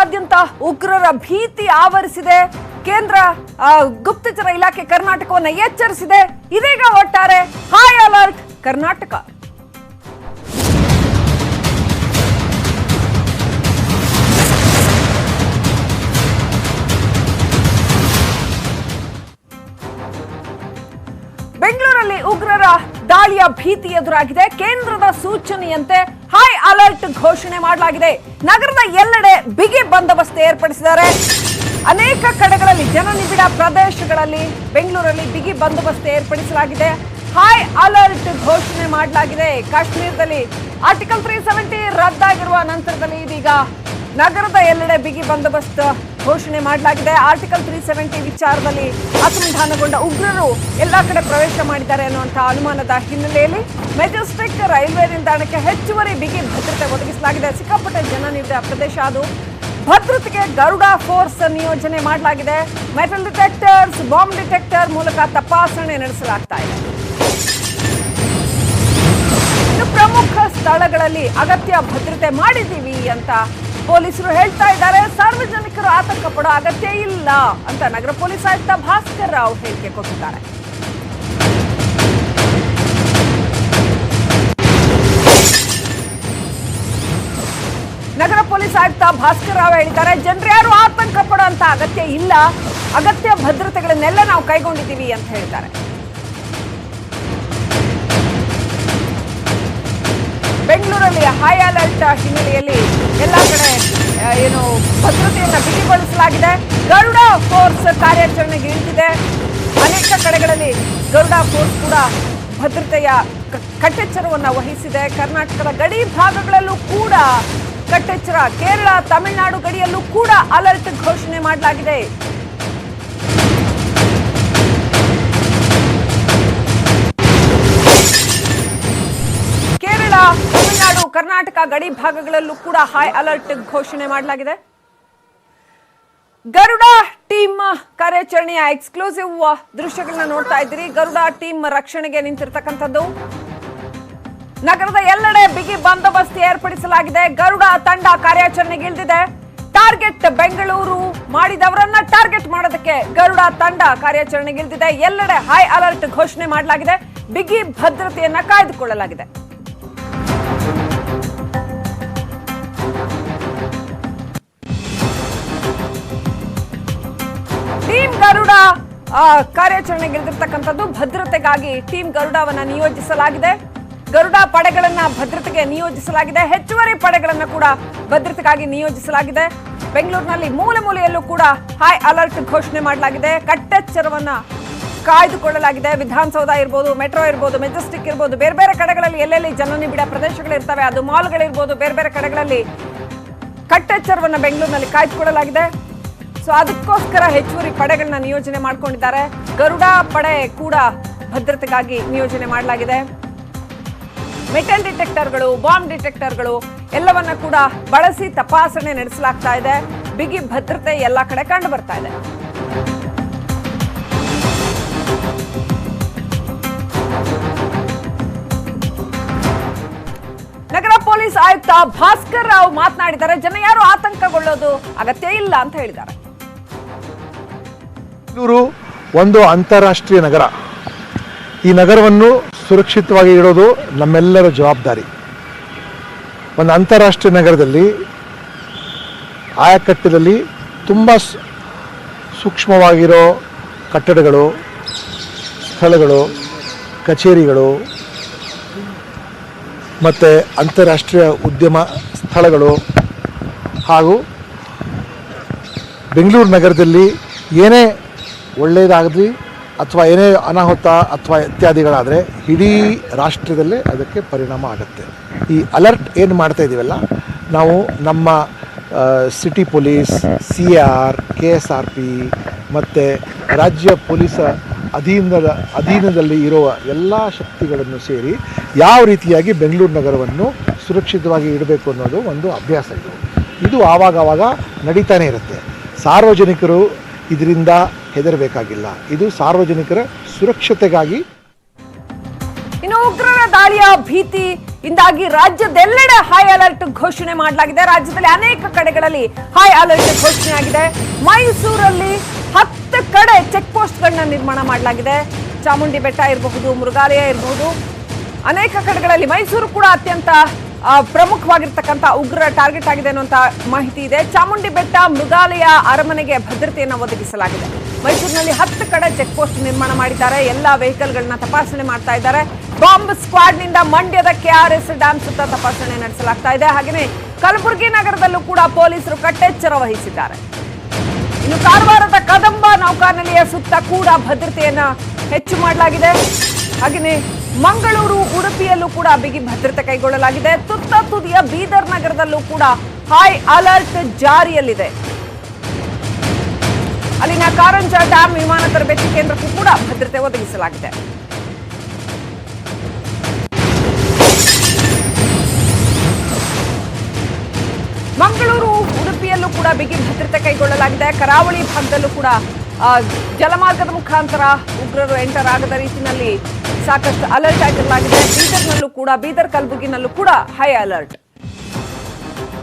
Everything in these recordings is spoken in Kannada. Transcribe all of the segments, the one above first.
ಕರ್ನಾಟಕದಾದ್ಯಂತ ಉಗ್ರರ ಭೀತಿ ಆವರಿಸಿದೆ. ಕೇಂದ್ರ ಗುಪ್ತಚರ ಇಲಾಖೆ ಕರ್ನಾಟಕವನ್ನು ಎಚ್ಚರಿಸಿದೆ. ಇದೀಗ ಒಟ್ಟಾರೆ ಹೈ ಅಲರ್ಟ್ ಕರ್ನಾಟಕ. ಬೆಂಗಳೂರಲ್ಲಿ ಉಗ್ರರ ದಾಳಿಯ ಭೀತಿ ಎದುರಾಗಿದೆ. ಕೇಂದ್ರದ ಸೂಚನೆಯಂತೆ ಹೈ ಅಲರ್ಟ್ ಘೋಷಣೆ ಮಾಡಲಾಗಿದೆ. ನಗರದ ಎಲ್ಲೆಡೆ ಬಿಗಿ ಬಂದೋಬಸ್ತ್ ಏರ್ಪಡಿಸಿದ್ದಾರೆ. ಅನೇಕ ಕಡೆಗಳಲ್ಲಿ ಜನನಿಬಿಡ ಪ್ರದೇಶಗಳಲ್ಲಿ ಬೆಂಗಳೂರಲ್ಲಿ ಬಿಗಿ ಬಂದೋಬಸ್ತ್ ಏರ್ಪಡಿಸಲಾಗಿದೆ. ಹೈ ಅಲರ್ಟ್ ಘೋಷಣೆ ಮಾಡಲಾಗಿದೆ. ಕಾಶ್ಮೀರದಲ್ಲಿ ಆರ್ಟಿಕಲ್ ತ್ರೀ ಸೆವೆಂಟಿ ರದ್ದಾಗಿರುವ ನಂತರದಲ್ಲಿ ಇದೀಗ ನಗರದ ಎಲ್ಲೆಡೆ ಬಿಗಿ ಬಂದೋಬಸ್ತ್ ಘೋಷಣೆ ಮಾಡಲಾಗಿದೆ. ಆರ್ಟಿಕಲ್ ತ್ರೀ ಸೆವೆಂಟಿ ವಿಚಾರದಲ್ಲಿ ಅಸಮಾಧಾನಗೊಂಡ ಉಗ್ರರು ಎಲ್ಲ ಕಡೆ ಪ್ರವೇಶ ಮಾಡಿದ್ದಾರೆ ಅನ್ನುವಂತಹ ಅನುಮಾನದ ಹಿನ್ನೆಲೆಯಲ್ಲಿ ಮೆಜೆಸ್ಟಿಕ್ ರೈಲ್ವೆ ನಿಲ್ದಾಣಕ್ಕೆ ಹೆಚ್ಚುವರಿ ಬಿಗಿ ಭದ್ರತೆ ಒದಗಿಸಲಾಗಿದೆ. ಸಿಕ್ಕಾಪಟ್ಟೆ ಜನ ನೀಡಿದ ಪ್ರದೇಶ ಅದು ಭದ್ರತೆಗೆ ಗರುಡ ಫೋರ್ಸ್ ನಿಯೋಜನೆ ಮಾಡಲಾಗಿದೆ. ಮೆಟಲ್ ಡಿಟೆಕ್ಟರ್ಸ್, ಬಾಂಬ್ ಡಿಟೆಕ್ಟರ್ ಮೂಲಕ ತಪಾಸಣೆ ನಡೆಸಲಾಗ್ತಾ ಇದೆ. ಪ್ರಮುಖ ಸ್ಥಳಗಳಲ್ಲಿ ಅಗತ್ಯ ಭದ್ರತೆ ಮಾಡಿದ್ದೀವಿ ಅಂತ ಪೊಲೀಸರು ಹೇಳ್ತಾ ಇದ್ದಾರೆ, ಸಾರ್ವಜನಿಕರು ಆತಂಕ ಪಡೋ ಅಗತ್ಯ ಇಲ್ಲ ಅಂತ ನಗರ ಪೊಲೀಸ್ ಆಯುಕ್ತ ಭಾಸ್ಕರ್ ರಾವ್ ಹೇಳಿಕೆ ಕೊಟ್ಟಿದ್ದಾರೆ. ನಗರ ಪೊಲೀಸ್ ಆಯುಕ್ತ ಭಾಸ್ಕರ್ ರಾವ್ ಹೇಳಿದ್ದಾರೆ, ಜನರು ಯಾರು ಆತಂಕ ಪಡೋ ಅಂತ ಅಗತ್ಯ ಇಲ್ಲ. ಅಗತ್ಯ ಭದ್ರತೆಗಳನ್ನೆಲ್ಲ ನಾವು ಕೈಗೊಂಡಿದ್ದೀವಿ ಅಂತ ಹೇಳ್ತಾರೆ ಬೆಂಗಳೂರಲ್ಲಿ ಹೈ ಅಲರ್ಟ್ ಹಿನ್ನೆಲೆಯಲ್ಲಿ ಎಲ್ಲ ಕಡೆ ಏನು ಭದ್ರತೆಯನ್ನು ಬಿಗಿಗೊಳಿಸಲಾಗಿದೆ. ಗರುಡ ಫೋರ್ಸ್ ಕಾರ್ಯಾಚರಣೆಗೆ ಇಳಿದಿದೆ. ಅನೇಕ ಕಡೆಗಳಲ್ಲಿ ಗರುಡ ಫೋರ್ಸ್ ಕೂಡ ಭದ್ರತೆಯ ಕಟ್ಟೆಚ್ಚರವನ್ನು ವಹಿಸಿದೆ. ಕರ್ನಾಟಕದ ಗಡಿ ಭಾಗಗಳಲ್ಲೂ ಕೂಡ ಕಟ್ಟೆಚ್ಚರ. ಕೇರಳ, ತಮಿಳುನಾಡು ಗಡಿಯಲ್ಲೂ ಕೂಡ ಅಲರ್ಟ್ ಘೋಷಣೆ ಮಾಡಲಾಗಿದೆ. ಕರ್ನಾಟಕ ಗಡಿ ಭಾಗಗಳಲ್ಲೂ ಕೂಡ ಹೈ ಅಲರ್ಟ್ ಘೋಷಣೆ ಮಾಡಲಾಗಿದೆ. ಗರುಡ ಟೀಮ್ ಕಾರ್ಯಾಚರಣೆಯ ಎಕ್ಸ್ಕ್ಲೂಸಿವ್ ದೃಶ್ಯಗಳನ್ನ ನೋಡ್ತಾ ಇದ್ದೀರಿ. ಗರುಡ ಟೀಮ್ ರಕ್ಷಣೆಗೆ ನಿಂತಿರ್ತಕ್ಕಂಥದ್ದು. ನಗರದ ಎಲ್ಲೆಡೆ ಬಿಗಿ ಬಂದೋಬಸ್ತ್ ಏರ್ಪಡಿಸಲಾಗಿದೆ. ಗರುಡ ತಂಡ ಕಾರ್ಯಾಚರಣೆಗೆ ಇಳಿದಿದೆ ಟಾರ್ಗೆಟ್ ಬೆಂಗಳೂರು ಮಾಡಿದವರನ್ನ ಟಾರ್ಗೆಟ್ ಮಾಡೋದಕ್ಕೆ ಗರುಡ ತಂಡ ಕಾರ್ಯಾಚರಣೆಗೆ ಇಳಿದಿದೆ ಎಲ್ಲೆಡೆ ಹೈ ಅಲರ್ಟ್ ಘೋಷಣೆ ಮಾಡಲಾಗಿದೆ. ಬಿಗಿ ಭದ್ರತೆಯನ್ನ ಕಾಯ್ದುಕೊಳ್ಳಲಾಗಿದೆ. ಆ, ಕಾರ್ಯಾಚರಣೆಗೆ ಇಳಿದಿರ್ತಕ್ಕಂಥದ್ದು ಭದ್ರತೆಗಾಗಿ ಟೀಮ್ ಗರುಡಾವನ್ನು ನಿಯೋಜಿಸಲಾಗಿದೆ. ಗರುಡ ಪಡೆಗಳನ್ನ ಭದ್ರತೆಗೆ ನಿಯೋಜಿಸಲಾಗಿದೆ. ಹೆಚ್ಚುವರಿ ಪಡೆಗಳನ್ನ ಕೂಡ ಭದ್ರತೆಗಾಗಿ ನಿಯೋಜಿಸಲಾಗಿದೆ. ಬೆಂಗಳೂರಿನಲ್ಲಿ ಮೂಲೆ ಮೂಲೆಯಲ್ಲೂ ಕೂಡ ಹೈ ಅಲರ್ಟ್ ಘೋಷಣೆ ಮಾಡಲಾಗಿದೆ. ಕಟ್ಟೆಚ್ಚರವನ್ನ ಕಾಯ್ದುಕೊಳ್ಳಲಾಗಿದೆ. ವಿಧಾನಸೌಧ ಇರ್ಬೋದು ಮೆಟ್ರೋ ಇರ್ಬೋದು ಮೆಜೆಸ್ಟಿಕ್ ಇರ್ಬೋದು ಬೇರೆ ಬೇರೆ ಕಡೆಗಳಲ್ಲಿ ಎಲ್ಲೆಲ್ಲಿ ಜನನಿಬಿಡ ಪ್ರದೇಶಗಳಿರ್ತವೆ ಅದು ಮಾಲ್ಗಳಿರ್ಬೋದು ಬೇರೆ ಬೇರೆ ಕಡೆಗಳಲ್ಲಿ ಕಟ್ಟೆಚ್ಚರವನ್ನು ಬೆಂಗಳೂರಿನಲ್ಲಿ ಕಾಯ್ದುಕೊಳ್ಳಲಾಗಿದೆ. ಸೊ ಅದಕ್ಕೋಸ್ಕರ ಹೆಚ್ಚುವರಿ ಪಡೆಗಳನ್ನ ನಿಯೋಜನೆ ಮಾಡ್ಕೊಂಡಿದ್ದಾರೆ. ಗರುಡ ಪಡೆ ಕೂಡ ಭದ್ರತೆಗಾಗಿ ನಿಯೋಜನೆ ಮಾಡಲಾಗಿದೆ. ಮೆಟಲ್ ಡಿಟೆಕ್ಟರ್ಗಳು ಬಾಂಬ್ ಡಿಟೆಕ್ಟರ್ಗಳು ಎಲ್ಲವನ್ನ ಕೂಡ ಬಳಸಿ ತಪಾಸಣೆ ನಡೆಸಲಾಗ್ತಾ ಇದೆ. ಬಿಗಿ ಭದ್ರತೆ ಎಲ್ಲ ಕಡೆ ಕಂಡು ಬರ್ತಾ ಇದೆ. ನಗರ ಪೊಲೀಸ್ ಆಯುಕ್ತ ಭಾಸ್ಕರ್ ರಾವ್ ಮಾತನಾಡಿದ್ದಾರೆ. ಜನ ಯಾರು ಆತಂಕಗೊಳ್ಳೋದು ಅಗತ್ಯ ಇಲ್ಲ ಅಂತ ಹೇಳಿದ್ದಾರೆ. ಬೆಂಗಳೂರು ಒಂದು ಅಂತಾರಾಷ್ಟ್ರೀಯ ನಗರ. ಈ ನಗರವನ್ನು ಸುರಕ್ಷಿತವಾಗಿ ಇಡೋದು ನಮ್ಮೆಲ್ಲರ ಜವಾಬ್ದಾರಿ. ಒಂದು ಅಂತಾರಾಷ್ಟ್ರೀಯ ನಗರದಲ್ಲಿ, ಆಯಕಟ್ಟದಲ್ಲಿ ತುಂಬ ಸೂಕ್ಷ್ಮವಾಗಿರೋ ಕಟ್ಟಡಗಳು, ಸ್ಥಳಗಳು, ಕಚೇರಿಗಳು, ಮತ್ತು ಅಂತಾರಾಷ್ಟ್ರೀಯ ಉದ್ಯಮ ಸ್ಥಳಗಳು ಹಾಗೂ ಬೆಂಗಳೂರು ನಗರದಲ್ಲಿ ಏನೇ ಒಳ್ಳೆಯದಾಗಲಿ ಅಥವಾ ಏನೇ ಅನಾಹುತ ಅಥವಾ ಇತ್ಯಾದಿಗಳಾದರೆ ಇಡೀ ರಾಷ್ಟ್ರದಲ್ಲೇ ಅದಕ್ಕೆ ಪರಿಣಾಮ ಆಗುತ್ತೆ. ಈ ಅಲರ್ಟ್ ಏನು ಮಾಡ್ತಾ ಇದ್ದೀವಲ್ಲ ನಾವು ನಮ್ಮ city police, C R, K S R P ಮತ್ತು ರಾಜ್ಯ ಪೊಲೀಸ ಅಧೀನದ, ಅಧೀನದಲ್ಲಿ ಇರುವ ಎಲ್ಲ ಶಕ್ತಿಗಳನ್ನು ಸೇರಿ ಯಾವ ರೀತಿಯಾಗಿ ಬೆಂಗಳೂರು ನಗರವನ್ನು ಸುರಕ್ಷಿತವಾಗಿ ಇಡಬೇಕು ಅನ್ನೋದು ಒಂದು ಅಭ್ಯಾಸ ಇದು. ಇದು ಆವಾಗ ಆವಾಗ ನಡೀತಾನೆ ಇರುತ್ತೆ. ಸಾರ್ವಜನಿಕರು ಇದರಿಂದ ಹೆದರಬೇಕಾಗಿಲ್ಲ. ಇದು ಸಾರ್ವಜನಿಕರ ಸುರಕ್ಷತೆಗಾಗಿ. ಇನ್ನು ಉಗ್ರರ ದಾಳಿಯ ಭೀತಿ, ಇಂದಾಗಿ ರಾಜ್ಯದೆಲ್ಲೆಡೆ ಹೈ ಅಲರ್ಟ್ ಘೋಷಣೆ ಮಾಡಲಾಗಿದೆ. ರಾಜ್ಯದಲ್ಲಿ ಅನೇಕ ಕಡೆಗಳಲ್ಲಿ ಹೈ ಅಲರ್ಟ್ ಘೋಷಣೆಯಾಗಿದೆ ಮೈಸೂರಲ್ಲಿ ಹತ್ತು ಕಡೆ ಚೆಕ್ ಪೋಸ್ಟ್ಗಳನ್ನ ನಿರ್ಮಾಣ ಮಾಡಲಾಗಿದೆ. ಚಾಮುಂಡಿ ಬೆಟ್ಟ ಇರಬಹುದು, ಮೃಗಾಲಯ ಇರಬಹುದು. ಅನೇಕ ಕಡೆಗಳಲ್ಲಿ ಮೈಸೂರು ಕೂಡ ಅತ್ಯಂತ ಪ್ರಮುಖವಾಗಿರ್ತಕ್ಕಂಥ ಉಗ್ರರ ಟಾರ್ಗೆಟ್ ಆಗಿದೆ ಅನ್ನುವಂಥ ಮಾಹಿತಿ ಇದೆ. ಚಾಮುಂಡಿ ಬೆಟ್ಟ ಮೃಗಾಲಯ ಅರಮನೆಗೆ ಭದ್ರತೆಯನ್ನು ಒದಗಿಸಲಾಗಿದೆ. ಮೈಸೂರಿನಲ್ಲಿ ಹತ್ತು ಕಡೆ ಚೆಕ್ ಪೋಸ್ಟ್ ನಿರ್ಮಾಣ ಮಾಡಿದ್ದಾರೆ. ಎಲ್ಲ ವೆಹಿಕಲ್ಗಳನ್ನ ತಪಾಸಣೆ ಮಾಡ್ತಾ ಇದ್ದಾರೆ. ಬಾಂಬ್ ಸ್ಕ್ವಾಡ್ನಿಂದ ಮಂಡ್ಯದ ಕೆಆರ್ಎಸ್ ಡ್ಯಾಮ್ ಸುತ್ತ ತಪಾಸಣೆ ನಡೆಸಲಾಗ್ತಾ ಇದೆ. ಹಾಗೆಯೇ ಕಲಬುರಗಿ ನಗರದಲ್ಲೂ ಕೂಡ ಪೊಲೀಸರು ಕಟ್ಟೆಚ್ಚರ ವಹಿಸಿದ್ದಾರೆ. ಇನ್ನು ಕಾರವಾರದ ಕದಂಬ ನೌಕಾನೆಲೆಯ ಸುತ್ತ ಕೂಡ ಭದ್ರತೆಯನ್ನ ಹೆಚ್ಚು ಮಾಡಲಾಗಿದೆ. ಹಾಗೆಯೇ ಮಂಗಳೂರು, ಉಡುಪಿಯಲ್ಲೂ ಕೂಡ ಬಿಗಿ ಭದ್ರತೆ ಕೈಗೊಳ್ಳಲಾಗಿದೆ. ತುತ್ತ ತುದಿಯ ಬೀದರ್ ನಗರದಲ್ಲೂ ಕೂಡ ಹೈ ಅಲರ್ಟ್ ಜಾರಿಯಲ್ಲಿದೆ. ಅಲ್ಲಿನ ಕಾರಂಜ ಡ್ಯಾಂ ವಿಮಾನ ತರಬೇತಿ ಕೇಂದ್ರಕ್ಕೂ ಕೂಡ ಭದ್ರತೆ ಒದಗಿಸಲಾಗಿದೆ. ಮಂಗಳೂರು, ಉಡುಪಿಯಲ್ಲೂ ಕೂಡ ಬಿಗಿ ಭದ್ರತೆ ಕೈಗೊಳ್ಳಲಾಗಿದೆ. ಕರಾವಳಿ ಭಾಗದಲ್ಲೂ ಕೂಡ ಜಲಮಾರ್ಗದ ಮುಖಾಂತರ ಉಗ್ರರು ಎಂಟರ್ ಆಗದ ರೀತಿಯಲ್ಲಿ ಸಾಕಷ್ಟು ಅಲರ್ಟ್ ಆಗಿರಲಾಗಿದೆ ಬೀದರ್ನಲ್ಲೂ ಕೂಡ, ಬೀದರ್ ಕಲಬುರಗಿನಲ್ಲೂ ಕೂಡ ಹೈ ಅಲರ್ಟ್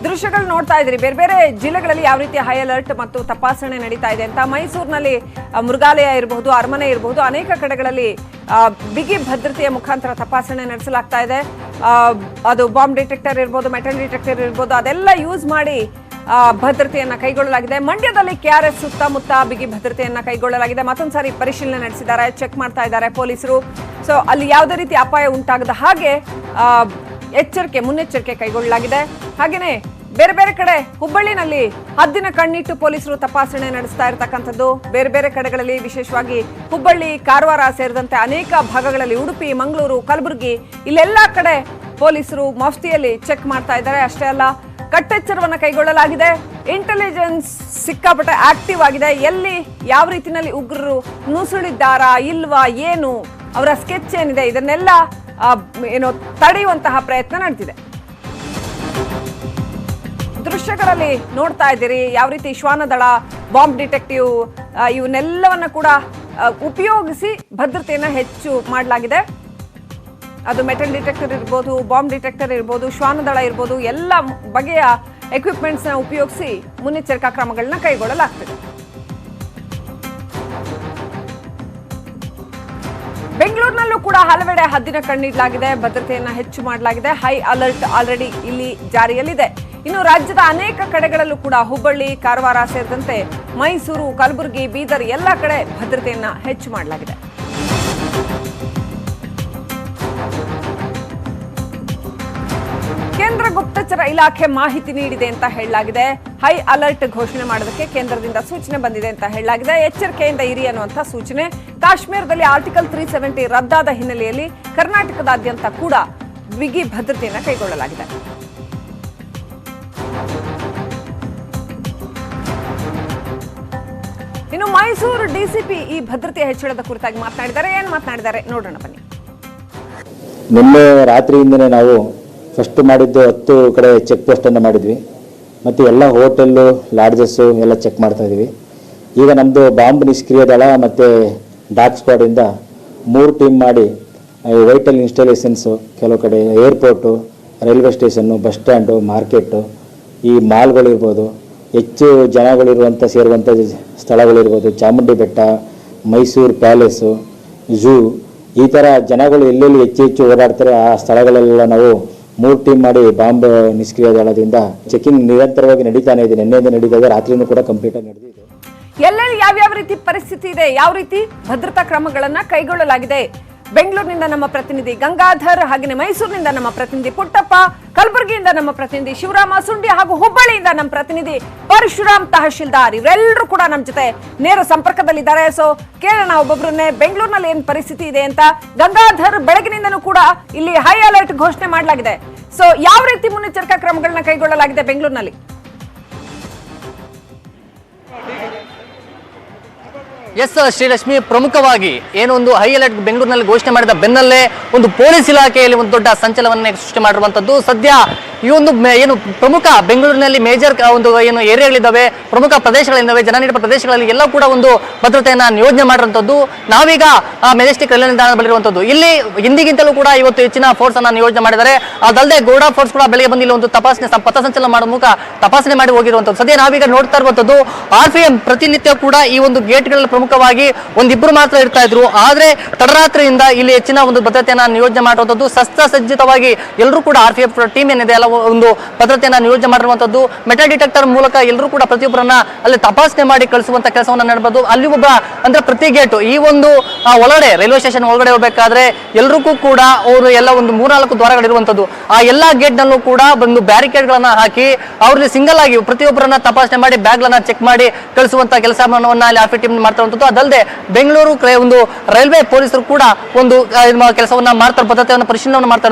ದೃಶ್ಯಗಳು ನೋಡ್ತಾ ಇದ್ರಿ ಬೇರೆ ಬೇರೆ ಜಿಲ್ಲೆಗಳಲ್ಲಿ ಯಾವ ರೀತಿ ಹೈ ಅಲರ್ಟ್ ಮತ್ತು ತಪಾಸಣೆ ನಡೀತಾ ಇದೆ ಅಂತ ಮೈಸೂರಿನಲ್ಲಿ ಮೃಗಾಲಯ ಇರಬಹುದು, ಅರಮನೆ ಇರಬಹುದು, ಅನೇಕ ಕಡೆಗಳಲ್ಲಿ ಬಿಗಿ ಭದ್ರತೆಯ ಮುಖಾಂತರ ತಪಾಸಣೆ ನಡೆಸಲಾಗ್ತಾ ಇದೆ. ಅದು ಬಾಂಬ್ ಡಿಟೆಕ್ಟರ್ ಇರ್ಬೋದು ಮೆಟಲ್ ಡಿಟೆಕ್ಟರ್ ಇರ್ಬೋದು, ಅದೆಲ್ಲ ಯೂಸ್ ಮಾಡಿ ಭದ್ರತೆಯನ್ನ ಕೈಗೊಳ್ಳಲಾಗಿದೆ. ಮಂಡ್ಯದಲ್ಲಿ ಕೆಆರ್ಎಸ್ ಸುತ್ತಮುತ್ತ ಬಿಗಿ ಭದ್ರತೆಯನ್ನ ಕೈಗೊಳ್ಳಲಾಗಿದೆ. ಮತ್ತೊಂದು ಸಾರಿ ಪರಿಶೀಲನೆ ನಡೆಸಿದ್ದಾರೆ ಚೆಕ್ ಮಾಡ್ತಾ ಇದ್ದಾರೆ ಪೊಲೀಸರು. ಸೊ ಅಲ್ಲಿ ಯಾವುದೇ ರೀತಿ ಅಪಾಯ ಉಂಟಾಗದ ಹಾಗೆ ಎಚ್ಚರಿಕೆ, ಮುನ್ನೆಚ್ಚರಿಕೆ ಕೈಗೊಳ್ಳಲಾಗಿದೆ. ಹಾಗೆಯೇ ಬೇರೆ ಬೇರೆ ಕಡೆ ಹುಬ್ಬಳ್ಳಿನಲ್ಲಿ ಹದ್ದಿನ ಕಣ್ಣಿಟ್ಟು ಪೊಲೀಸರು ತಪಾಸಣೆ ನಡೆಸ್ತಾ ಇರತಕ್ಕಂಥದ್ದು. ಬೇರೆ ಬೇರೆ ಕಡೆಗಳಲ್ಲಿ ವಿಶೇಷವಾಗಿ ಹುಬ್ಬಳ್ಳಿ, ಕಾರವಾರ ಸೇರಿದಂತೆ ಅನೇಕ ಭಾಗಗಳಲ್ಲಿ ಉಡುಪಿ, ಮಂಗಳೂರು, ಕಲಬುರಗಿ ಇಲ್ಲೆಲ್ಲ ಕಡೆ ಪೊಲೀಸರು ಮಫ್ತಿಯಲ್ಲಿ ಚೆಕ್ ಮಾಡ್ತಾ ಇದ್ದಾರೆ. ಅಷ್ಟೇ ಅಲ್ಲ, ಕಟ್ಟೆಚ್ಚರವನ್ನು ಕೈಗೊಳ್ಳಲಾಗಿದೆ. ಇಂಟೆಲಿಜೆನ್ಸ್ ಸಿಕ್ಕಾಪಟ್ಟೆ ಆಕ್ಟಿವ್ ಆಗಿದೆ. ಎಲ್ಲಿ, ಯಾವ ರೀತಿಯಲ್ಲಿ ಉಗ್ರರು ನುಸುಳಿದ್ದಾರಾ, ಇಲ್ವಾ, ಏನು, ಅವರ ಸ್ಕೆಚ್ ಏನಿದೆ, ಇದನ್ನೆಲ್ಲ ಏನು ತಡೆಯುವಂತಹ ಪ್ರಯತ್ನ ನಡೆದಿದೆ. ದೃಶ್ಯಗಳಲ್ಲಿ ನೋಡ್ತಾ ಇದ್ದೀರಿ, ಯಾವ ರೀತಿ ಶ್ವಾನದಳ ಬಾಂಬ್ ಡಿಟೆಕ್ಟಿವ್ ಇವನ್ನೆಲ್ಲವನ್ನ ಕೂಡ ಉಪಯೋಗಿಸಿ ಭದ್ರತೆಯನ್ನ ಹೆಚ್ಚು ಮಾಡಲಾಗಿದೆ. ಅದು ಮೆಟಲ್ ಡಿಟೆಕ್ಟರ್ ಇರ್ಬೋದು ಬಾಂಬ್ ಡಿಟೆಕ್ಟರ್ ಇರ್ಬೋದು ಶ್ವಾನದಳ ಇರ್ಬೋದು, ಎಲ್ಲ ಬಗೆಯ ಎಕ್ವಿಪ್ಮೆಂಟ್ಸ್ನ ಉಪಯೋಗಿಸಿ ಮುನ್ನೆಚ್ಚರಿಕಾ ಕ್ರಮಗಳನ್ನ ಕೈಗೊಳ್ಳಲಾಗ್ತದೆ. ಬೆಂಗಳೂರಿನಲ್ಲೂ ಕೂಡ ಹಲವೆಡೆ ಹದ್ದಿನ ಕಣ್ಣಿಡಲಾಗಿದೆ. ಭದ್ರತೆಯನ್ನು ಹೆಚ್ಚು ಮಾಡಲಾಗಿದೆ. ಹೈ ಅಲರ್ಟ್ ಆಲ್ರೆಡಿ ಇಲ್ಲಿ ಜಾರಿಯಲ್ಲಿದೆ. ಇನ್ನು ರಾಜ್ಯದ ಅನೇಕ ಕಡೆಗಳಲ್ಲೂ ಕೂಡ ಹುಬ್ಬಳ್ಳಿ, ಕಾರವಾರ ಸೇರಿದಂತೆ ಮೈಸೂರು, ಕಲಬುರಗಿ, ಬೀದರ್ ಎಲ್ಲ ಕಡೆ ಭದ್ರತೆಯನ್ನು ಹೆಚ್ಚು ಮಾಡಲಾಗಿದೆ. ಕೇಂದ್ರ ಗುಪ್ತಚರ ಇಲಾಖೆ ಮಾಹಿತಿ ನೀಡಿದೆ ಅಂತ ಹೇಳಲಾಗಿದೆ. ಹೈ ಅಲರ್ಟ್ ಘೋಷಣೆ ಮಾಡೋದಕ್ಕೆ ಕೇಂದ್ರದಿಂದ ಸೂಚನೆ ಬಂದಿದೆ ಅಂತ ಹೇಳಲಾಗಿದೆ. ಎಚ್ಚರಿಕೆಯಿಂದ ಇರಿ ಅನ್ನುವಂಥ ಸೂಚನೆ. ಕಾಶ್ಮೀರದಲ್ಲಿ ಆರ್ಟಿಕಲ್ ತ್ರೀ ಸೆವೆಂಟಿ ರದ್ದಾದ ಹಿನ್ನೆಲೆಯಲ್ಲಿ ಕರ್ನಾಟಕದಾದ್ಯಂತ ಕೂಡ ಬಿಗಿ ಭದ್ರತೆಯನ್ನು ಕೈಗೊಳ್ಳಲಾಗಿದೆ. ಇನ್ನು ಮೈಸೂರು ಡಿಸಿಪಿ ಈ ಭದ್ರತೆಯ ಹೆಚ್ಚಳದ ಕುರಿತಾಗಿ ಮಾತನಾಡಿದ್ದಾರೆ. ಏನ್ ಮಾತನಾಡಿದ್ದಾರೆ? ನೋಡೋಣ ಬನ್ನಿ. ನಿನ್ನೆ ರಾತ್ರಿಯಿಂದನೇ ನಾವು ಫಸ್ಟ್ ಮಾಡಿದ್ದು ಹತ್ತು ಕಡೆ ಚೆಕ್ ಪೋಸ್ಟನ್ನು ಮಾಡಿದ್ವಿ. ಮತ್ತು ಎಲ್ಲ ಹೋಟೆಲ್ಲು ಲಾಡ್ಜಸ್ಸು ಎಲ್ಲ ಚೆಕ್ ಮಾಡ್ತಾ ಇದ್ದೀವಿ. ಈಗ ನಮ್ಮದು ಬಾಂಬ್ ನಿಷ್ಕ್ರಿಯ ದಳ ಮತ್ತು ಡಾಕ್ ಸ್ಕ್ವಾಡಿಂದ ಮೂರು ಟೀಮ್ ಮಾಡಿ ವೈಟಲ್ ಇನ್ಸ್ಟಾಲೇಷನ್ಸು ಕೆಲವು ಕಡೆ airport railway station bus stand market ಈ ಮಾಲ್ಗಳಿರ್ಬೋದು ಹೆಚ್ಚು ಜನಗಳಿರುವಂಥ ಸೇರುವಂಥ ಸ್ಥಳಗಳಿರ್ಬೋದು, ಚಾಮುಂಡಿ ಬೆಟ್ಟ, ಮೈಸೂರು ಪ್ಯಾಲೇಸು ಝೂ ಈ ಥರ ಜನಗಳು ಎಲ್ಲೆಲ್ಲಿ ಹೆಚ್ಚು ಹೆಚ್ಚು ಓಡಾಡ್ತಾರೆ ಆ ಸ್ಥಳಗಳೆಲ್ಲ ನಾವು ಮೂರು ಟೀಮ್ ಮಾಡಿ ಬಾಂಬ್ ನಿಷ್ಕ್ರಿಯ ದಳದಿಂದ ಚೆಕಿಂಗ್ ನಿರಂತರವಾಗಿ ನಡೀತಾನೆ ಇದೆ. ನಿನ್ನೆಯಿಂದ ನಡೀತಾ ಇದೆ. ರಾತ್ರಿನೂ ಕೂಡ ಕಂಪ್ಲೀಟಾಗಿ ನಡೆದಿದೆ ಎಲ್ಲೆಲ್ಲಿ ಯಾವ್ಯಾವ ರೀತಿ ಪರಿಸ್ಥಿತಿ ಇದೆ? ಯಾವ ರೀತಿ ಭದ್ರತಾ ಕ್ರಮಗಳನ್ನ ಕೈಗೊಳ್ಳಲಾಗಿದೆ? ಬೆಂಗಳೂರಿನಿಂದ ನಮ್ಮ ಪ್ರತಿನಿಧಿ ಗಂಗಾಧರ್ ಹಾಗೆಯೇ ಮೈಸೂರಿನಿಂದ ನಮ್ಮ ಪ್ರತಿನಿಧಿ ಪುಟ್ಟಪ್ಪ, ಕಲಬುರಗಿಯಿಂದ ನಮ್ಮ ಪ್ರತಿನಿಧಿ ಶಿವರಾಮ ಸುಂಡಿ ಹಾಗೂ ಹುಬ್ಬಳ್ಳಿಯಿಂದ ನಮ್ಮ ಪ್ರತಿನಿಧಿ ಪರಶುರಾಮ್ ತಹಶೀಲ್ದಾರ್. ಇವರೆಲ್ಲರೂ ಕೂಡ ನಮ್ಮ ಜೊತೆ ನೇರ ಸಂಪರ್ಕದಲ್ಲಿದ್ದಾರೆ. ಸೊ ಕೇಳೋಣ ಒಬ್ಬೊಬ್ಬರನ್ನೇ ಬೆಂಗಳೂರಿನಲ್ಲಿ ಏನ್ ಪರಿಸ್ಥಿತಿ ಇದೆ ಅಂತ. ಗಂಗಾಧರ್ ಬೆಳಗಿನಿಂದನೂ ಕೂಡ ಇಲ್ಲಿ ಹೈ ಅಲರ್ಟ್ ಘೋಷಣೆ ಮಾಡಲಾಗಿದೆ. ಸೊ ಯಾವ ರೀತಿ ಮುನ್ನೆಚ್ಚರಿಕಾ ಕ್ರಮಗಳನ್ನ ಕೈಗೊಳ್ಳಲಾಗಿದೆ ಬೆಂಗಳೂರಿನಲ್ಲಿ? ಎಸ್ ಶ್ರೀಲಕ್ಷ್ಮಿ ಪ್ರಮುಖವಾಗಿ ಏನೊಂದು ಹೈ ಅಲರ್ಟ್ ಬೆಂಗಳೂರಿನಲ್ಲಿ ಘೋಷಣೆ ಮಾಡಿದ ಬೆನ್ನಲ್ಲೇ ಒಂದು ಪೊಲೀಸ್ ಇಲಾಖೆಯಲ್ಲಿ ಒಂದು ದೊಡ್ಡ ಸಂಚಲನವನ್ನೇ ಸೃಷ್ಟಿ ಮಾಡಿರುವಂತದ್ದು. ಸದ್ಯ ಈ ಒಂದು ಏನು ಪ್ರಮುಖ ಬೆಂಗಳೂರಿನಲ್ಲಿ ಮೇಜರ್ ಒಂದು ಏನು ಏರಿಯಾಗಳಿದ್ದಾವೆ, ಪ್ರಮುಖ ಪ್ರದೇಶಗಳಿದ್ದಾವೆ ನೀಡುವ ಪ್ರದೇಶಗಳಲ್ಲಿ ಎಲ್ಲ ಕೂಡ ಒಂದು ಭದ್ರತೆಯನ್ನು ನಿಯೋಜನೆ ಮಾಡಿರುವಂಥದ್ದು. ನಾವೀಗ ಮೆಜೆಸ್ಟಿಕ್ ರೈಲ್ವೆ ನಿಲ್ದಾಣ ಬಳಿರುವಂಥದ್ದು ಇಲ್ಲಿ ಹಿಂದಿಗಿಂತಲೂ ಕೂಡ ಇವತ್ತು ಹೆಚ್ಚಿನ ಫೋರ್ಸ್ ಅನ್ನು ನಿಯೋಜನೆ ಮಾಡಿದ್ದಾರೆ. ಅದಲ್ಲದೆ ಗೋಡಾ ಫೋರ್ಸ್ ಕೂಡ ಬೆಳಗ್ಗೆ ಬಂದು ಇಲ್ಲಿ ಒಂದು ತಪಾಸಣೆ ಪಥಸಂಚಲನ ಮಾಡುವ ಮೂಲಕ ತಪಾಸಣೆ ಮಾಡಿ ಹೋಗಿರುವಂಥದ್ದು. ಸದ್ಯ ನಾವೀಗ ನೋಡ್ತಾ ಇರುವಂಥದ್ದು ಆರ್ ಪಿ ಎಂ ಪ್ರತಿನಿತ್ಯ ಕೂಡ ಈ ಒಂದು ಗೇಟ್ಗಳಲ್ಲಿ ಪ್ರಮುಖವಾಗಿ ಒಂದಿಬ್ಬರು ಮಾತ್ರ ಇರ್ತಾ ಇದ್ರು. ಆದರೆ, ತಡರಾತ್ರಿಯಿಂದ ಇಲ್ಲಿ ಹೆಚ್ಚಿನ ಒಂದು ಭದ್ರತೆಯನ್ನು ನಿಯೋಜನೆ ಮಾಡುವಂಥದ್ದು ಸಜ್ಜಿತವಾಗಿ ಎಲ್ಲರೂ ಕೂಡ ಆರ್ ಪಿ ಎಫ್ ಟೀಮ್ ಏನಿದೆ ಅಲ್ಲ ಒಂದು ಭದ್ರತೆಯನ್ನು ನಿಯೋಜನೆ ಮಾಡಿರುವಂತದ್ದು ಮೆಟಲ್ ಡಿಟೆಕ್ಟರ್ ಮೂಲಕ ಎಲ್ಲರೂ ಕೂಡ ಪ್ರತಿಯೊಬ್ಬರನ್ನ ಅಲ್ಲಿ ತಪಾಸಣೆ ಮಾಡಿ ಕಳಿಸುವಂತ ಕೆಲಸವನ್ನ ನಡೆಬಹುದು ಅಲ್ಲಿ ಒಬ್ಬ ಅಂದ್ರೆ ಪ್ರತಿ ಗೇಟ್ ಈ ಒಂದು ಒಳಗಡೆ ರೈಲ್ವೆ ಸ್ಟೇಷನ್ ಒಳಗಡೆ ಹೋಗಬೇಕಾದ್ರೆ ಎಲ್ರಿಗೂ ಕೂಡ ಅವರು ಎಲ್ಲ ಒಂದು ಮೂರ್ನಾಲ್ಕು ದ್ವಾರಗಳಿರುವಂತದ್ದು ಆ ಎಲ್ಲಾ ಗೇಟ್ ನಲ್ಲೂ ಕೂಡ ಒಂದು ಬ್ಯಾರಿಕೇಡ್ ಗಳನ್ನ ಹಾಕಿ ಅವ್ರಿಗೆ ಸಿಂಗಲ್ ಆಗಿ ಪ್ರತಿಯೊಬ್ಬರನ್ನ ತಪಾಸಣೆ ಮಾಡಿ ಬ್ಯಾಗ್ ಗಳನ್ನ ಚೆಕ್ ಮಾಡಿ ಕಳಿಸುವಂತ ಕೆಲಸವನ್ನ ಅಲ್ಲಿ ಆಫಿ ಟೀಮ್ ಮಾಡ್ತಾರಂತದ್ದು. ಅದಲ್ಲದೆ ಬೆಂಗಳೂರು ಒಂದು ರೈಲ್ವೆ ಪೊಲೀಸರು ಕೂಡ ಒಂದು ಕೆಲಸವನ್ನ ಮಾಡ್ತಾರೆ, ಭದ್ರತೆಯನ್ನು ಪರಿಶೀಲನೆ ಮಾಡ್ತಾ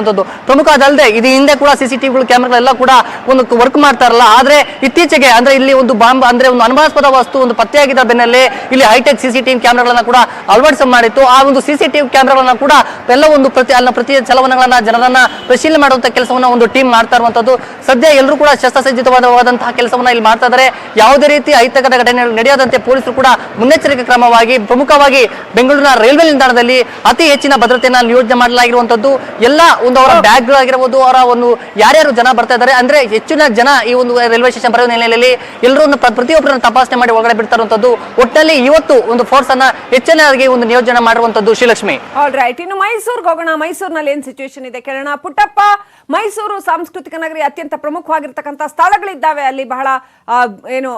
ಪ್ರಮುಖ ಅದಲ್ಲದೆ ಇದು ಹಿಂದೆ ಕೂಡ ಸಿಸಿಟಿವಿಗಳು ಕ್ಯಾಮೆರಾಗಳೆಲ್ಲ ಕೂಡ ಒಂದು ವರ್ಕ್ ಮಾಡ್ತಾರಲ್ಲ. ಆದ್ರೆ ಇತ್ತೀಚೆಗೆ ಅಂದ್ರೆ ಇಲ್ಲಿ ಒಂದು ಬಾಂಬ್ ಅಂದ್ರೆ ಒಂದು ಅನುಭವಾಸ್ಪದ ವಸ್ತು ಒಂದು ಪತ್ತೆಯಾಗಿದ್ದ ಬೆನ್ನಲ್ಲೇ ಇಲ್ಲಿ ಹೈಟೆಕ್ ಸಿಸಿಟಿವಿ ಕ್ಯಾಮೆರಾಗಳನ್ನ ಕೂಡ ಅಳವಡಿಸ ಮಾಡಿತ್ತು. ಆ ಒಂದು ಸಿಸಿ ಟಿವಿ ಕ್ಯಾಮೆರಾಗಳನ್ನ ಕೂಡ ಎಲ್ಲ ಒಂದು ಪ್ರತಿ ಅಲ್ಲಿನ ಪ್ರತಿ ಚಲವನಗಳನ್ನ ಜನರನ್ನ ಪರಿಶೀಲನೆ ಮಾಡುವಂತ ಕೆಲಸವನ್ನ ಒಂದು ಟೀಮ್ ಮಾಡ್ತಾ ಇರುವಂತದ್ದು. ಸದ್ಯ ಎಲ್ಲರೂ ಕೂಡ ಶಸ್ತ್ರಸಜ್ಜಿತವಾದಂತಹ ಕೆಲಸವನ್ನ ಇಲ್ಲಿ ಮಾಡ್ತಾ ಇದ್ದಾರೆ ಯಾವುದೇ ರೀತಿ ಅಹಿತಕರ ಘಟನೆ ನಡೆಯದಂತೆ ಪೊಲೀಸರು ಕೂಡ ಮುನ್ನೆಚ್ಚರಿಕೆ ಕ್ರಮವಾಗಿ ಪ್ರಮುಖವಾಗಿ ಬೆಂಗಳೂರಿನ ರೈಲ್ವೆ ನಿಲ್ದಾಣದಲ್ಲಿ ಅತಿ ಹೆಚ್ಚಿನ ಭದ್ರತೆಯನ್ನ ನಿಯೋಜನೆ ಮಾಡಲಾಗಿರುವಂತದ್ದು. ಎಲ್ಲ ಒಂದು ಅವರ ಆಗಿರಬಹುದು ಅವರ ಒಂದು ಯಾರ್ಯಾರು ಜನ ಬರ್ತಾ ಇದ್ದಾರೆ. ಅಂದ್ರೆ ಹೆಚ್ಚಿನ ಜನ ಈ ಒಂದು ರೈಲ್ವೆ ಸ್ಟೇಷನ್ ಬರೋ ಹಿನ್ನೆಲೆಯಲ್ಲಿ ಎಲ್ಲರೂ ಪ್ರತಿಯೊಬ್ಬರನ್ನು ತಪಾಸಣೆ ಮಾಡಿ ಒಳಗಡೆ ಬಿಡ್ತಾರಂತದ್ದು. ಒಟ್ಟಿನಲ್ಲಿ ಇವತ್ತು ಒಂದು ಫೋರ್ಸ್ ಅನ್ನ ಹೆಚ್ಚಿನದಾಗಿ ಒಂದು ನಿಯೋಜನೆ ಮಾಡಿರುವಂತದ್ದು ಶ್ರೀಲಕ್ಷ್ಮಿ. ರೈಟ್ ಇನ್ನು ಮೈಸೂರಿಗೆ ಹೋಗೋಣ ಮೈಸೂರಿನಲ್ಲಿ ಏನ್ ಸಿಚುವೇಶನ್ ಇದೆ ಕೇಳೋಣ. ಪುಟ್ಟಪ್ಪ, ಮೈಸೂರು ಸಾಂಸ್ಕೃತಿಕ ನಗರಿ ಅತ್ಯಂತ ಪ್ರಮುಖವಾಗಿರ್ತಕ್ಕಂಥ ಸ್ಥಳಗಳಿದ್ದಾವೆ. ಅಲ್ಲಿ ಬಹಳ ಏನು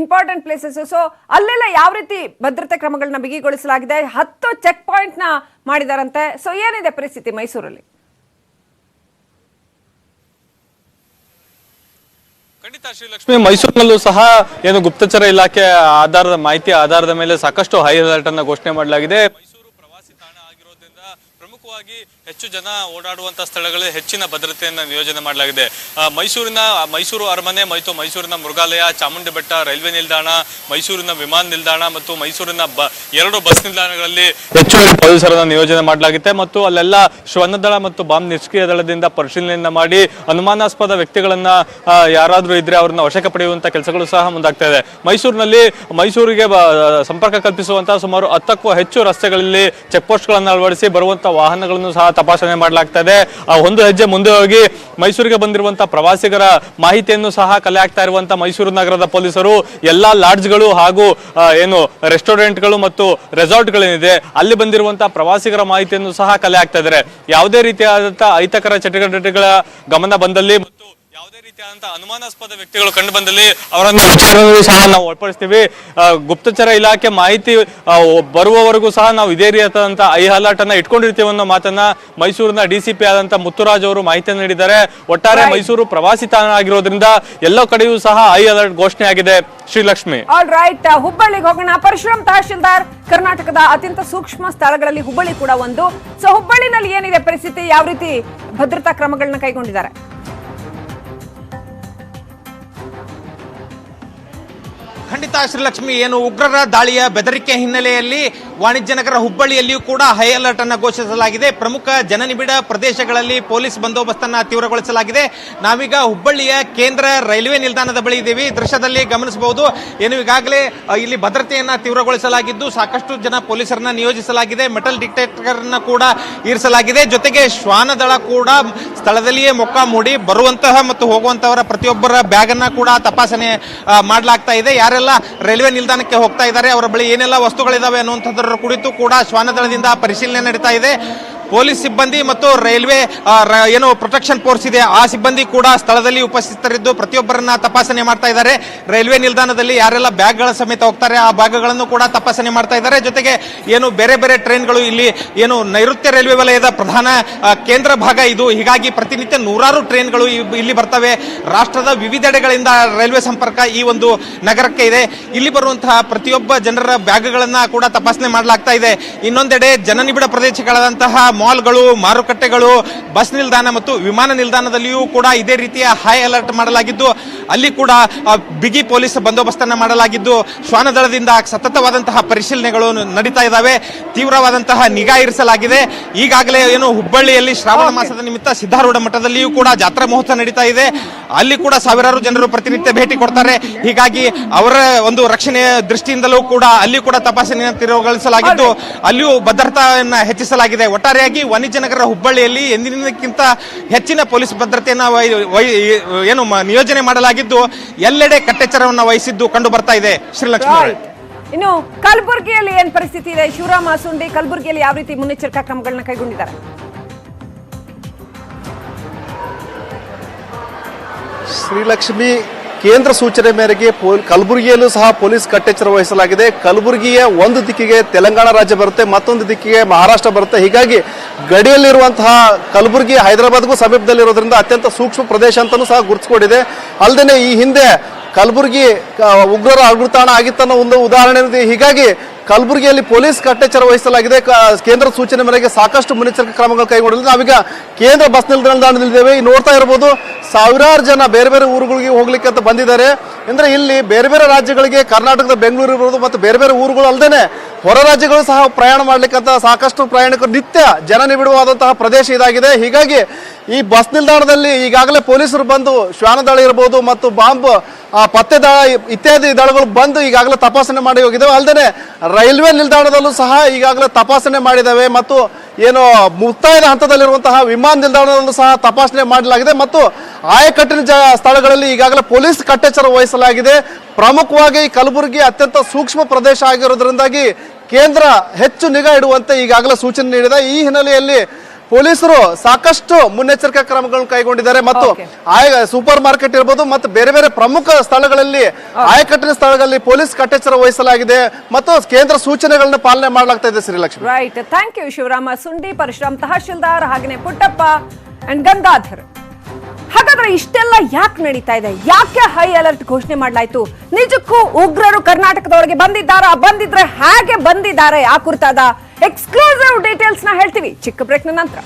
ಇಂಪಾರ್ಟೆಂಟ್ ಪ್ಲೇಸಸ್ ಸೊ ಅಲ್ಲೆಲ್ಲ ಯಾವ ರೀತಿ ಭದ್ರತೆ ಕ್ರಮಗಳನ್ನ ಬಿಗಿಗೊಳಿಸಲಾಗಿದೆ? ಹತ್ತು ಚೆಕ್ ಪಾಯಿಂಟ್ನ ಮಾಡಿದಾರಂತೆ. ಸೊ ಏನಿದೆ ಪರಿಸ್ಥಿತಿ ಮೈಸೂರಲ್ಲಿ? ಖಂಡಿತ ಶ್ರೀಲಕ್ಷ್ಮಿ. ಮೈಸೂರಿನಲ್ಲೂ ಸಹ ಏನು ಗುಪ್ತಚರ ಇಲಾಖೆ ಆಧಾರದ ಮಾಹಿತಿ ಆಧಾರದ ಮೇಲೆ ಸಾಕಷ್ಟು ಹೈ ಅಲರ್ಟ್ ಅನ್ನ ಘೋಷಣೆ ಮಾಡಲಾಗಿದೆ. ಮೈಸೂರು ಪ್ರವಾಸಿ ತಾಣ ಆಗಿರೋದ್ರಿಂದ ಪ್ರಮುಖವಾಗಿ ಹೆಚ್ಚು ಜನ ಓಡಾಡುವಂತಹ ಸ್ಥಳಗಳಲ್ಲಿ ಹೆಚ್ಚಿನ ಭದ್ರತೆಯನ್ನು ನಿಯೋಜನೆ ಮಾಡಲಾಗಿದೆ. ಮೈಸೂರಿನ ಮೈಸೂರು ಅರಮನೆ ಮತ್ತು ಮೈಸೂರಿನ ಮೃಗಾಲಯ, ಚಾಮುಂಡಿ ಬೆಟ್ಟ, ರೈಲ್ವೆ ನಿಲ್ದಾಣ, ಮೈಸೂರಿನ ವಿಮಾನ ನಿಲ್ದಾಣ ಮತ್ತು ಮೈಸೂರಿನ ಎರಡು ಬಸ್ ನಿಲ್ದಾಣಗಳಲ್ಲಿ ಹೆಚ್ಚುವರಿ ಪೊಲೀಸರನ್ನು ನಿಯೋಜನೆ ಮಾಡಲಾಗಿದೆ ಮತ್ತು ಅಲ್ಲೆಲ್ಲ ಶ್ವನ್ನದಳ ಮತ್ತು ಬಾಂಬ್ ನಿಷ್ಕ್ರಿಯ ದಳದಿಂದ ಪರಿಶೀಲನೆಯನ್ನ ಮಾಡಿ ಅನುಮಾನಾಸ್ಪದ ವ್ಯಕ್ತಿಗಳನ್ನ ಯಾರಾದರೂ ಇದ್ರೆ ಅವ್ರನ್ನ ವಶಕ್ಕೆ ಪಡೆಯುವಂತಹ ಕೆಲಸಗಳು ಸಹ ಮುಂದಾಗ್ತಾ ಇದೆ. ಮೈಸೂರಿನಲ್ಲಿ, ಮೈಸೂರಿಗೆ ಸಂಪರ್ಕ ಕಲ್ಪಿಸುವಂತಹ ಸುಮಾರು ಹತ್ತಕ್ಕೂ ಹೆಚ್ಚು ರಸ್ತೆಗಳಲ್ಲಿ ಚೆಕ್ ಪೋಸ್ಟ್ಗಳನ್ನು ಅಳವಡಿಸಿ ಬರುವಂತ ವಾಹನಗಳನ್ನು ಸಹ ತಪಾಸಣೆ ಮಾಡಲಾಗ್ತದೆ. ಆ ಒಂದು ಹೆಜ್ಜೆ ಮುಂದೆ ಹೋಗಿ ಮೈಸೂರಿಗೆ ಬಂದಿರುವಂತಹ ಪ್ರವಾಸಿಗರ ಮಾಹಿತಿಯನ್ನು ಸಹ ಕಲೆ ಆಗ್ತಾ ಇರುವಂತಹ ಮೈಸೂರು ನಗರದ ಪೊಲೀಸರು, ಎಲ್ಲಾ ಲಾಡ್ಜ್ಗಳು ಹಾಗೂ ಏನು ರೆಸ್ಟೋರೆಂಟ್ಗಳು ಮತ್ತು ರೆಸಾರ್ಟ್ಗಳೇನಿದೆ, ಅಲ್ಲಿ ಬಂದಿರುವಂತಹ ಪ್ರವಾಸಿಗರ ಮಾಹಿತಿಯನ್ನು ಸಹ ಕಲೆ ಆಗ್ತಾ ಇದ್ದಾರೆ. ಯಾವುದೇ ರೀತಿಯಾದಂತಹ ಅಹಿತಕರ ಚಟುವಟಿಕೆಗಳ ಗಮನ ಬಂದಲ್ಲಿ ಯಾವುದೇ ರೀತಿಯಾದಂತಹ ಅನುಮಾನಾಸ್ಪದ ವ್ಯಕ್ತಿಗಳು ಕಂಡು ಬಂದಲ್ಲಿ ಅವರನ್ನು ವಿಚಾರಣೆಗೂ ಸಹ ನಾವು ಒಳಪಡಿಸ್ತೀವಿ. ಗುಪ್ತಚರ ಇಲಾಖೆ ಮಾಹಿತಿ ಬರುವವರೆಗೂ ಸಹ ನಾವು ಇದೇ ರೀತಿಯಾದಂತಹ ಐ ಅಲರ್ಟ್ ಅನ್ನ ಇಟ್ಕೊಂಡಿರ್ತೀವಿ ಅನ್ನೋ ಮಾತನ್ನ ಮೈಸೂರಿನ ಡಿಸಿಪಿ ಆದಂತ ಮುತ್ತುರಾಜ್ ಅವರು ಮಾಹಿತಿಯನ್ನು ನೀಡಿದ್ದಾರೆ. ಒಟ್ಟಾರೆ ಮೈಸೂರು ಪ್ರವಾಸಿ ತಾಣ ಆಗಿರೋದ್ರಿಂದ ಎಲ್ಲ ಕಡೆಯೂ ಸಹ ಐ ಅಲರ್ಟ್ ಘೋಷಣೆ ಆಗಿದೆ. ಶ್ರೀಲಕ್ಷ್ಮಿ ಆಲ್ ರೈಟ್ ಹುಬ್ಬಳ್ಳಿಗೆ ಹೋಗೋಣ. ಪರಶುರಾಮ್ ತಹಶೀಲ್ದಾರ್ ಕರ್ನಾಟಕದ ಅತ್ಯಂತ ಸೂಕ್ಷ್ಮ ಸ್ಥಳಗಳಲ್ಲಿ ಹುಬ್ಬಳ್ಳಿ ಕೂಡ ಒಂದು. ಸೊ ಹುಬ್ಬಳ್ಳಿನಲ್ಲಿ ಏನಿದೆ ಪರಿಸ್ಥಿತಿ? ಯಾವ ರೀತಿ ಭದ್ರತಾ ಕ್ರಮಗಳನ್ನ ಕೈಗೊಂಡಿದ್ದಾರೆ? ಖಂಡಿತ ಶ್ರೀಲಕ್ಷ್ಮಿ, ಏನು ಉಗ್ರರ ದಾಳಿಯ ಬೆದರಿಕೆ ಹಿನ್ನೆಲೆಯಲ್ಲಿ ವಾಣಿಜ್ಯ ನಗರ ಹುಬ್ಬಳ್ಳಿಯಲ್ಲಿಯೂ ಕೂಡ ಹೈ ಅಲರ್ಟ್ ಅನ್ನು ಘೋಷಿಸಲಾಗಿದೆ. ಪ್ರಮುಖ ಜನನಿಬಿಡ ಪ್ರದೇಶಗಳಲ್ಲಿ ಪೊಲೀಸ್ ಬಂದೋಬಸ್ತನ್ನ ತೀವ್ರಗೊಳಿಸಲಾಗಿದೆ. ನಾವೀಗ ಹುಬ್ಬಳ್ಳಿಯ ಕೇಂದ್ರ ರೈಲ್ವೆ ನಿಲ್ದಾಣದ ಬಳಿ ಇದ್ದೀವಿ. ದೃಶ್ಯದಲ್ಲಿ ಗಮನಿಸಬಹುದು, ಏನು ಈಗಾಗಲೇ ಇಲ್ಲಿ ಭದ್ರತೆಯನ್ನು ತೀವ್ರಗೊಳಿಸಲಾಗಿದ್ದು ಸಾಕಷ್ಟು ಜನ ಪೊಲೀಸರನ್ನ ನಿಯೋಜಿಸಲಾಗಿದೆ. ಮೆಟಲ್ ಡಿಟೆಕ್ಟರ್ ಅನ್ನ ಕೂಡ ಇರಿಸಲಾಗಿದೆ. ಜೊತೆಗೆ ಶ್ವಾನದಳ ಕೂಡ ಸ್ಥಳದಲ್ಲಿಯೇ ಮೊಕ್ಕ ಮೂಡಿ ಬರುವಂತಹ ಮತ್ತು ಹೋಗುವಂತಹವರ ಪ್ರತಿಯೊಬ್ಬರ ಬ್ಯಾಗ್ ಅನ್ನ ಕೂಡ ತಪಾಸಣೆ ಮಾಡಲಾಗ್ತಾ ಇದೆ. ಯಾರೆಲ್ಲ ರೈಲ್ವೆ ನಿಲ್ದಾಣಕ್ಕೆ ಹೋಗ್ತಾ ಇದ್ದಾರೆ. ಅವರ ಬಳಿ ಏನೆಲ್ಲ ವಸ್ತುಗಳಿದಾವೆ ಅನ್ನುವಂಥದ್ರ ಕುರಿತು ಕೂಡ ಶ್ವಾನದಳದಿಂದ ಪರಿಶೀಲನೆ ನಡೀತಾ ಇದೆ. ಪೊಲೀಸ್ ಸಿಬ್ಬಂದಿ ಮತ್ತು ರೈಲ್ವೆ ಏನು ಪ್ರೊಟೆಕ್ಷನ್ ಫೋರ್ಸ್ ಇದೆ, ಆ ಸಿಬ್ಬಂದಿ ಕೂಡ ಸ್ಥಳದಲ್ಲಿ ಉಪಸ್ಥಿತರಿದ್ದು ಪ್ರತಿಯೊಬ್ಬರನ್ನ ತಪಾಸಣೆ ಮಾಡ್ತಾ ಇದ್ದಾರೆ. ರೈಲ್ವೆ ನಿಲ್ದಾಣದಲ್ಲಿ ಯಾರೆಲ್ಲ ಬ್ಯಾಗ್ಗಳ ಸಮೇತ ಹೋಗ್ತಾರೆ, ಆ ಭಾಗಗಳನ್ನು ಕೂಡ ತಪಾಸಣೆ ಮಾಡ್ತಾ ಇದ್ದಾರೆ. ಜೊತೆಗೆ ಏನು ಬೇರೆ ಬೇರೆ ಟ್ರೈನ್ಗಳು ಇಲ್ಲಿ ಏನು ನೈಋತ್ಯ ರೈಲ್ವೆ ವಲಯದ ಪ್ರಧಾನ ಕೇಂದ್ರ ಭಾಗ ಇದು. ಹೀಗಾಗಿ ಪ್ರತಿನಿತ್ಯ ನೂರಾರು ಟ್ರೈನ್ಗಳು ಇಲ್ಲಿ ಬರ್ತವೆ. ರಾಷ್ಟ್ರದ ವಿವಿಧೆಡೆಗಳಿಂದ ರೈಲ್ವೆ ಸಂಪರ್ಕ ಈ ಒಂದು ನಗರಕ್ಕೆ ಇದೆ. ಇಲ್ಲಿ ಬರುವಂತಹ ಪ್ರತಿಯೊಬ್ಬ ಜನರ ಬ್ಯಾಗ್ಗಳನ್ನು ಕೂಡ ತಪಾಸಣೆ ಮಾಡಲಾಗ್ತಾ ಇದೆ. ಇನ್ನೊಂದೆಡೆ ಜನನಿಬಿಡ ಪ್ರದೇಶಗಳಾದಂತಹ ಮಾಲ್ಗಳು ಮಾರುಕಟ್ಟೆಗಳು ಬಸ್ ನಿಲ್ದಾಣ ಮತ್ತು ವಿಮಾನ ನಿಲ್ದಾಣದಲ್ಲಿಯೂ ಕೂಡ ಇದೇ ರೀತಿಯ ಹೈ ಅಲರ್ಟ್ ಮಾಡಲಾಗಿದ್ದು ಅಲ್ಲಿ ಕೂಡ ಬಿಗಿ ಪೊಲೀಸ್ ಬಂದೋಬಸ್ತನ್ನು ಮಾಡಲಾಗಿದ್ದು ಶ್ವಾನದಳದಿಂದ ಸತತವಾದಂತಹ ಪರಿಶೀಲನೆಗಳು ನಡೀತಾ ಇದ್ದಾವೆ. ತೀವ್ರವಾದಂತಹ ನಿಗಾ ಇರಿಸಲಾಗಿದೆ. ಈಗಾಗಲೇ ಏನು ಹುಬ್ಬಳ್ಳಿಯಲ್ಲಿ ಶ್ರಾವಣ ಮಾಸದ ನಿಮಿತ್ತ ಸಿದ್ಧಾರೂಢ ಮಠದಲ್ಲಿಯೂ ಕೂಡ ಜಾತ್ರಾ ಮಹೋತ್ಸವ ನಡೀತಾ ಇದೆ. ಅಲ್ಲಿ ಕೂಡ ಸಾವಿರಾರು ಜನರು ಪ್ರತಿನಿತ್ಯ ಭೇಟಿ ಕೊಡ್ತಾರೆ. ಹೀಗಾಗಿ ಅವರ ಒಂದು ರಕ್ಷಣೆಯ ದೃಷ್ಟಿಯಿಂದಲೂ ಕೂಡ ಅಲ್ಲಿ ಕೂಡ ತಪಾಸಣೆಯನ್ನು ತೀವ್ರಗೊಳಿಸಲಾಗಿದ್ದು ಅಲ್ಲಿಯೂ ಭದ್ರತೆಯನ್ನು ಹೆಚ್ಚಿಸಲಾಗಿದೆ. ಒಟ್ಟಾರೆಯಾಗಿ ವಾಣಿಜ್ಯನಗರ ಹುಬ್ಬಳ್ಳಿಯಲ್ಲಿ ಎಂದಿನಕ್ಕಿಂತ ಹೆಚ್ಚಿನ ಪೊಲೀಸ್ ಭದ್ರತೆಯನ್ನು ಏನು ನಿಯೋಜನೆ ಮಾಡಲಾಗಿದ್ದು ಎಲ್ಲೆಡೆ ಕಟ್ಟೆಚ್ಚರವನ್ನು ವಹಿಸಿದ್ದು ಕಂಡು ಬರ್ತಾ ಇದೆ. ಶ್ರೀಲಕ್ಷ್ಮಿ. ಇನ್ನು ಕಲಬುರಗಿಯಲ್ಲಿ ಏನ್ ಪರಿಸ್ಥಿತಿ ಇದೆ? ಶಿವರಾಮ ಸುಂಡಿ ಕಲಬುರಗಿಯಲ್ಲಿ ಯಾವ ರೀತಿ ಮುನ್ನೆಚ್ಚರಿಕಾ ಕ್ರಮಗಳನ್ನ ಕೈಗೊಂಡಿದ್ದಾರೆ? ಶ್ರೀಲಕ್ಷ್ಮಿ ಕೇಂದ್ರ ಸೂಚನೆ ಮೇರೆಗೆ ಕಲಬುರಗಿಯಲ್ಲೂ ಸಹ ಪೊಲೀಸ್ ಕಟ್ಟೆಚ್ಚರ ವಹಿಸಲಾಗಿದೆ. ಕಲಬುರಗಿಯ ಒಂದು ದಿಕ್ಕಿಗೆ ತೆಲಂಗಾಣ ರಾಜ್ಯ ಬರುತ್ತೆ, ಮತ್ತೊಂದು ದಿಕ್ಕಿಗೆ ಮಹಾರಾಷ್ಟ್ರ ಬರುತ್ತೆ. ಹೀಗಾಗಿ ಗಡಿಯಲ್ಲಿರುವಂತಹ ಕಲಬುರಗಿ ಹೈದರಾಬಾದ್ಗೂ ಸಮೀಪದಲ್ಲಿರೋದ್ರಿಂದ ಅತ್ಯಂತ ಸೂಕ್ಷ್ಮ ಪ್ರದೇಶ ಅಂತಲೂ ಸಹ ಗುರುತಿಸಿಕೊಂಡಿದೆ. ಅಲ್ಲದೆ ಈ ಹಿಂದೆ ಕಲಬುರಗಿ ಉಗ್ರರ ಅಗ್ರತಾಣ ಆಗಿತ್ತನ್ನೋ ಒಂದು ಉದಾಹರಣೆ ಹೀಗಾಗಿ ಕಲಬುರಗಿಯಲ್ಲಿ ಪೊಲೀಸ್ ಕಟ್ಟೆಚ್ಚರ ವಹಿಸಲಾಗಿದೆ. ಕೇಂದ್ರ ಸೂಚನೆ ಮೇರೆಗೆ ಸಾಕಷ್ಟು ಮುನ್ನೆಚ್ಚರಿಕೆ ಕ್ರಮಗಳು ಕೈಗೊಂಡಿದೆ ನಾವೀಗ ಕೇಂದ್ರ ಬಸ್ ನಿಲ್ದಾಣದಲ್ಲಿದ್ದೇವೆ. ನೋಡ್ತಾ ಇರಬಹುದು ಸಾವಿರಾರು ಜನ ಬೇರೆ ಬೇರೆ ಊರುಗಳಿಗೆ ಹೋಗ್ಲಿಕ್ಕೆ ಅಂತ ಬಂದಿದ್ದಾರೆ. ಅಂದ್ರೆ ಇಲ್ಲಿ ಬೇರೆ ಬೇರೆ ರಾಜ್ಯಗಳಿಗೆ ಕರ್ನಾಟಕದ ಬೆಂಗಳೂರು ಇರ್ಬೋದು ಮತ್ತು ಬೇರೆ ಬೇರೆ ಊರುಗಳು ಅಲ್ಲದೆ ಹೊರ ರಾಜ್ಯಗಳು ಸಹ ಪ್ರಯಾಣ ಮಾಡ್ಲಿಕ್ಕಂತ ಸಾಕಷ್ಟು ಪ್ರಯಾಣಿಕರು ನಿತ್ಯ ಜನನಿಬಿಡವಾದಂತಹ ಪ್ರದೇಶ ಇದಾಗಿದೆ. ಹೀಗಾಗಿ ಈ ಬಸ್ ನಿಲ್ದಾಣದಲ್ಲಿ ಈಗಾಗಲೇ ಪೊಲೀಸರು ಬಂದು ಶ್ವಾನದಳ ಇರಬಹುದು ಮತ್ತು ಬಾಂಬ್ ಪತ್ತೆ ದಳ ಇತ್ಯಾದಿ ದಳಗಳು ಬಂದು ಈಗಾಗಲೇ ತಪಾಸಣೆ ಮಾಡಿ ಹೋಗಿದ್ದಾವೆ. ಅಲ್ಲದೆ ರೈಲ್ವೆ ನಿಲ್ದಾಣದಲ್ಲೂ ಸಹ ಈಗಾಗಲೇ ತಪಾಸಣೆ ಮಾಡಿದ್ದಾವೆ ಮತ್ತು ಏನು ಮುಕ್ತಾಯದ ಹಂತದಲ್ಲಿರುವಂತಹ ವಿಮಾನ ನಿಲ್ದಾಣದಲ್ಲೂ ಸಹ ತಪಾಸಣೆ ಮಾಡಲಾಗಿದೆ ಮತ್ತು ಆಯಕಟ್ಟಿನ ಜ ಸ್ಥಳಗಳಲ್ಲಿ ಈಗಾಗಲೇ ಪೊಲೀಸ್ ಕಟ್ಟೆಚ್ಚರ ವಹಿಸಲಾಗಿದೆ. ಪ್ರಮುಖವಾಗಿ ಕಲಬುರಗಿ ಅತ್ಯಂತ ಸೂಕ್ಷ್ಮ ಪ್ರದೇಶ ಆಗಿರೋದ್ರಿಂದಾಗಿ ಕೇಂದ್ರ ಹೆಚ್ಚು ನಿಗಾ ಇಡುವಂತೆ ಈಗಾಗಲೇ ಸೂಚನೆ ನೀಡಿದೆ. ಈ ಹಿನ್ನೆಲೆಯಲ್ಲಿ ಪೊಲೀಸರು ಸಾಕಷ್ಟು ಮುನ್ನೆಚ್ಚರಿಕೆ ಕ್ರಮಗಳನ್ನು ಕೈಗೊಂಡಿದ್ದಾರೆ ಮತ್ತು ಆಯಾ ಸೂಪರ್ ಮಾರ್ಕೆಟ್ ಇರ್ಬೋದು ಮತ್ತು ಬೇರೆ ಬೇರೆ ಪ್ರಮುಖ ಸ್ಥಳಗಳಲ್ಲಿ ಆಯಕಟ್ಟಿನ ಸ್ಥಳಗಳಲ್ಲಿ ಪೊಲೀಸ್ ಕಟ್ಟೆಚ್ಚರ ವಹಿಸಲಾಗಿದೆ ಮತ್ತು ಕೇಂದ್ರ ಸೂಚನೆಗಳನ್ನು ಪಾಲನೆ ಮಾಡಲಾಗ್ತಾ ಇದೆ Srilakshmi. Right thank you Shivarama. Sundi Parashuram tahsildar ಹಾಗೆ ಪುಟ್ಟಪ್ಪ ಅಂಡ್ ಗಂಗಾಧರ್. ಹಾಗಾದ್ರೆ ಇಷ್ಟೆಲ್ಲ ಯಾಕೆ ನಡೀತಾ ಇದೆ? ಯಾಕೆ ಹೈ ಅಲರ್ಟ್ ಘೋಷಣೆ ಮಾಡಲಾಯ್ತು? ನಿಜಕ್ಕೂ ಉಗ್ರರು ಕರ್ನಾಟಕದೊಳಗೆ ಬಂದಿದ್ದಾರಾ? ಬಂದಿದ್ರೆ ಹೇಗೆ ಬಂದಿದ್ದಾರೆ ಆ ಕುರಿತಾದ ಎಕ್ಸ್ಕ್ಲೂಸಿವ್ ಡೀಟೇಲ್ಸ್ನ ಹೇಳ್ತೀವಿ. ಚಿಕ್ಕ ಬ್ರೇಕ್ ನಂತರ.